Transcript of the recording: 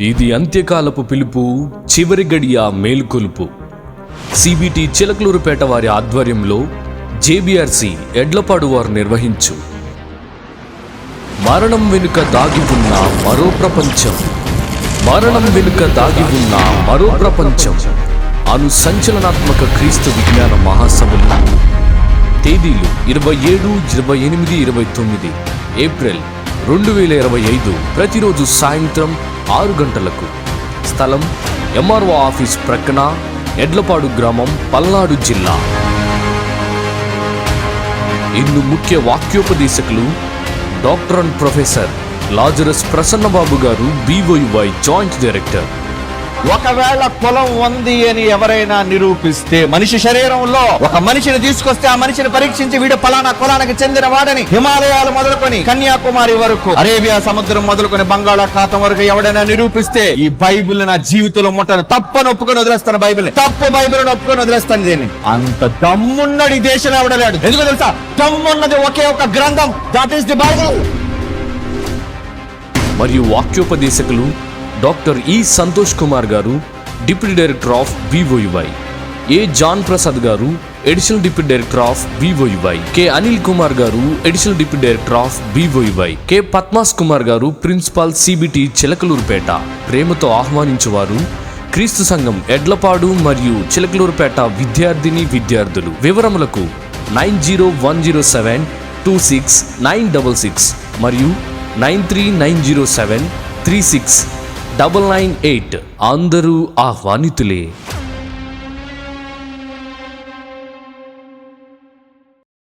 ఇది అంత్యకాలపు పిలుపు చివరి గడియ మేలుకొలుపు. సిబిటి చిలకలూరుపేట వారి ఆధ్వర్యంలో జేబీఆర్సి ఎడ్లపాడు వారు నిర్వహించు. మరణం వెనుక దాగి ఉన్న మరో ప్రపంచం. మరణం వెనుక దాగి ఉన్న మరో ప్రపంచం. అను సంచలనాత్మక క్రీస్తు విజ్ఞాన మహాసభలు. తేదీలు ఇరవై ఏడు ఇరవై ఎనిమిది ఇరవై తొమ్మిది. ఏప్రిల్ రెండు వేల ఇరవై ఐదు ప్రతిరోజు సాయంత్రం ఆరు గంటలకు. స్థలం ఎంఆర్ఓ ఆఫీస్ ప్రక్కన ఎడ్లపాడు గ్రామం పల్నాడు జిల్లా. ఇందు ముఖ్య వాక్యోపదేశకులు doctor and professor Lazarus Prasannababu గారు బీవైవై జాయింట్ డైరెక్టర్. ఒకవేళ కులం ఉంది అని ఎవరైనా నిరూపిస్తే మనిషి శరీరంలో ఒక మనిషిని తీసుకొస్తే ఆ మనిషిని పరీక్షించి వీడు పలానా కులానికి చెందిన వాడని హిమాలయాలు మొదలుకొని కన్యాకుమారి వరకు అరేబియా సముద్రం మొదలుకొని బంగాళాఖాతం వరకు ఎవడైనా నిరూపిస్తే ఈ బైబిల్ నా జీవితంలో ముట్టను తప్పని ఒప్పుకొని వదిలేస్తాను బైబిల్ తప్పు బైబిల్ ఒప్పుకొని వదిలేస్తాను దీన్ని. అంత దమ్మున్నది ఈ దేశంలో ఎవడలేడు ఎందుకు తెలుసా? దమ్మున్నది ఒకే ఒక గ్రంథం. దట్ ఈస్ ది బైబిల్ మరియు వాక్యోపదేశకులు డాక్టర్ ఈ సంతోష్ కుమార్ గారు deputy director of BOUY A John Prasad గారు additional deputy director of BOUY K Anil Kumar గారు additional deputy director of BOUY K Padmas Kumar గారు ప్రిన్సిపాల్ సిబిటి చిలకలూరుపేట. ప్రేమతో ఆహ్వానించేవారు క్రీస్తు సంఘం ఎడ్లపాడు మరియు చిలకలూరుపేట విద్యార్థిని విద్యార్థులు. వివరములకు nine zero one zero seven two six nine double six మరియు nine three nine zero seven three six double nine eight అందరూ ఆహ్వానితులే.